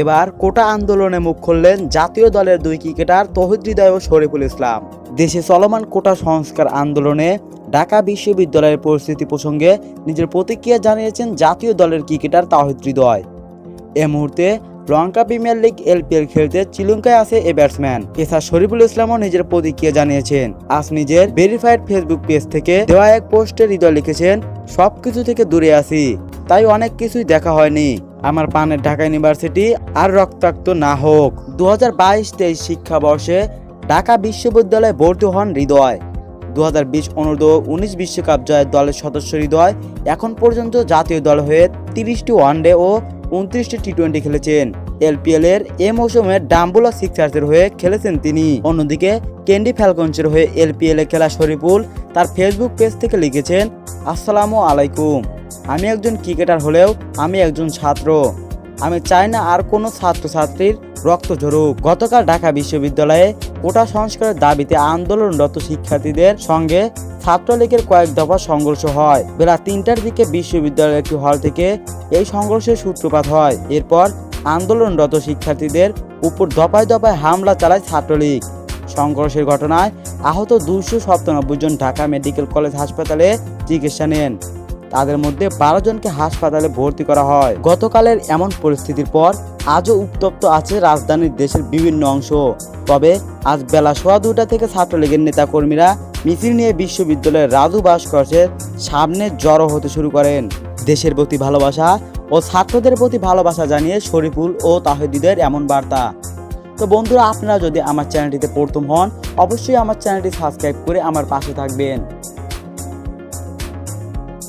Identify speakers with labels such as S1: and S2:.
S1: এবার কোটা আন্দোলনে মুখ খুললেন জাতীয় দলের দুই ক্রিকেটার তহিদ হৃদয় ও শরীফুল ইসলাম। দেশে চলমান কোটা সংস্কার আন্দোলনে ঢাকা বিশ্ববিদ্যালয়ের পরিস্থিতি প্রসঙ্গে নিজের প্রতিক্রিয়া জানিয়েছেন জাতীয় দলের ক্রিকেটার তাহিদ এ মুহূর্তে লঙ্কা প্রিমিয়ার লিগ এলপিএল খেলতে শ্রীলঙ্কায় আছে এ ব্যাটসম্যান। এছাড়া শরীফুল ইসলামও নিজের প্রতিক্রিয়া জানিয়েছেন। আজ নিজের ভেরিফাইড ফেসবুক পেজ থেকে দেওয়া এক পোস্টে হৃদয় লিখেছেন, সবকিছু থেকে দূরে আছি। তাই অনেক কিছুই দেখা হয়নি। আমার পানের ঢাকা ইউনিভার্সিটি আর রক্তাক্ত না হোক। দু হাজার বাইশ তেইশ শিক্ষাবর্ষে ঢাকা বিশ্ববিদ্যালয়ে ভর্তি হন হৃদয়। দু হাজার বিশ অনূর্ধ্ব উনিশ বিশ্বকাপ জয়ের দলের সদস্য হৃদয় এখন পর্যন্ত জাতীয় দল হয়ে তিরিশটি ওয়ানডে ও উনত্রিশটি টি টোয়েন্টি খেলেছেন এলপিএল এর এ মৌসুমে ডাম্বুলা সিক্সার্সের হয়ে খেলেছেন তিনি। অন্যদিকে ক্যান্ডি ফ্যালকনসের হয়ে এলপিএল এ খেলা শরীফুল তার ফেসবুক পেজ থেকে লিখেছেন, আসসালামু আলাইকুম। আমি একজন ক্রিকেটার হলেও আমি একজন ছাত্র। আমি চাই না আর কোনো ছাত্রছাত্রীর রক্ত ঝরুক। গতকাল ঢাকা বিশ্ববিদ্যালয়ে কোটা সংস্কারের দাবিতে আন্দোলনরত শিক্ষার্থীদের সঙ্গে ছাত্রলীগের কয়েক দফা সংঘর্ষ হয়। বেলা তিনটার দিকে বিশ্ববিদ্যালয়ের একটি হল থেকে এই সংঘর্ষের সূত্রপাত হয়। এরপর আন্দোলনরত শিক্ষার্থীদের উপর দফায় দফায় হামলা চালায় ছাত্রলীগ। সংঘর্ষের ঘটনায় আহত দুশো সপ্তানব্বই জন ঢাকা মেডিকেল কলেজ হাসপাতালে চিকিৎসা নেন। তাদের মধ্যে বারো জনকে হাসপাতালে ভর্তি করা হয়। গতকালের এমন পরিস্থিতির পর আজও উত্তপ্ত আছে রাজধানীর দেশের বিভিন্ন অংশ। তবে আজ বেলা সোয়া দুটা থেকে ছাত্রলীগের নেতাকর্মীরা মিছিল নিয়ে বিশ্ববিদ্যালয়ের রাজু ভাস্কর্যের সামনে জড়ো হতে শুরু করেন। দেশের প্রতি ভালোবাসা ও ছাত্রদের প্রতি ভালোবাসা জানিয়ে শরীফুল ও তাহিদিদের এমন বার্তা। তো বন্ধুরা, আপনারা যদি আমার চ্যানেলটিতে প্রথম হন, অবশ্যই আমার চ্যানেলটি সাবস্ক্রাইব করে আমার পাশে থাকবেন।